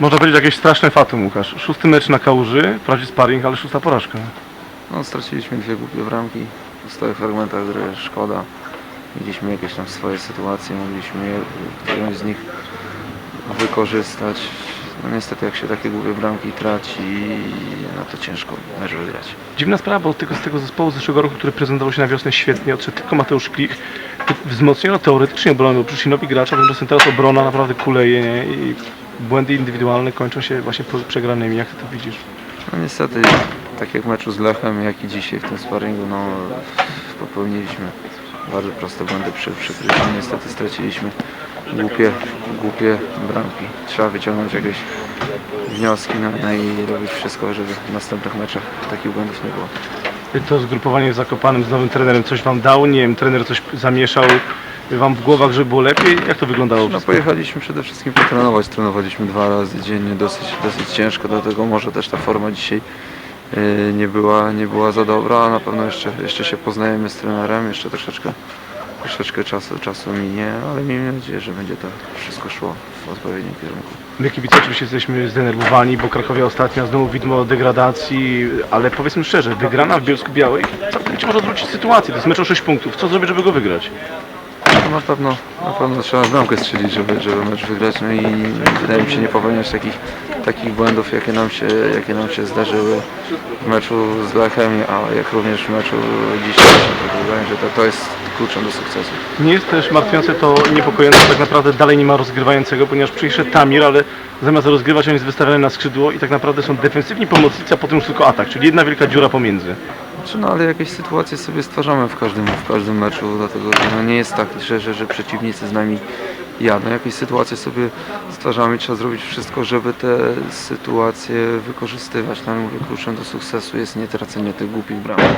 Można powiedzieć jakieś straszne fatum, Łukasz. Szósty mecz na Kałuży, wprawdzie sparring, ale szósta porażka. No, straciliśmy dwie głupie bramki w stałych fragmentach gry, szkoda. Mieliśmy jakieś tam swoje sytuacje, mogliśmy je- którąś z nich wykorzystać. No niestety jak się takie głupie bramki traci, no to ciężko mecz wygrać. Dziwna sprawa, bo tylko z tego zespołu z zeszłego roku, który prezentował się na wiosnę świetnie, odszedł tylko Mateusz Klich. Wzmocniono teoretycznie obronę, bo przyszli nowi gracze, tymczasem teraz obrona naprawdę kuleje nie? i błędy indywidualne kończą się właśnie przegranymi. Jak ty to widzisz? No niestety, tak jak w meczu z Lechem, jak i dzisiaj w tym sparingu, no popełniliśmy bardzo proste błędy przy przykryciu. Niestety straciliśmy głupie, głupie bramki. Trzeba wyciągnąć jakieś wnioski no, no i robić wszystko, żeby w następnych meczach takich błędów nie było. To zgrupowanie w Zakopanem z nowym trenerem coś wam dał? Nie wiem, trener coś zamieszał wam w głowach, żeby było lepiej? Jak to wyglądało? No wszystko? pojechaliśmy przede wszystkim potrenować. Trenowaliśmy dwa razy dziennie, dosyć, dosyć ciężko, dlatego może też ta forma dzisiaj yy, nie była, nie była za dobra, na pewno jeszcze, jeszcze się poznajemy z trenerem, jeszcze troszeczkę, troszeczkę czasu, czasu minie, ale miejmy nadzieję, że będzie to wszystko szło w odpowiednim kierunku. My kibice oczywiście jesteśmy zdenerwowani, bo Krakowia ostatnia znowu widmo degradacji, ale powiedzmy szczerze, wygrana w Bielsku Białej całkowicie może odwrócić sytuację. To jest mecz o 6 punktów. Co zrobić, żeby go wygrać? No na pewno, na pewno trzeba bramkę strzelić, żeby, żeby mecz wygrać, no i wydaje mi się nie popełniać takich, takich błędów, jakie nam, się, jakie nam się zdarzyły w meczu z Lechem, a jak również w meczu. Tak Wydaje mi się, że to, to jest kluczem do sukcesu. Nie jest też martwiące to niepokojące, że tak naprawdę dalej nie ma rozgrywającego, ponieważ przyszedł Tamir, ale zamiast rozgrywać on jest wystawiony na skrzydło i tak naprawdę są defensywni pomocnicy, a potem już tylko atak, czyli jedna wielka dziura pomiędzy. Znaczy, no ale jakieś sytuacje sobie stwarzamy w każdym, w każdym meczu, dlatego że no, nie jest tak, że, że, że przeciwnicy z nami jadą. Jakieś sytuacje sobie stwarzamy, trzeba zrobić wszystko, żeby te sytuacje wykorzystywać. No, mówię, kluczem do sukcesu jest nie tracenie tych głupich bramek.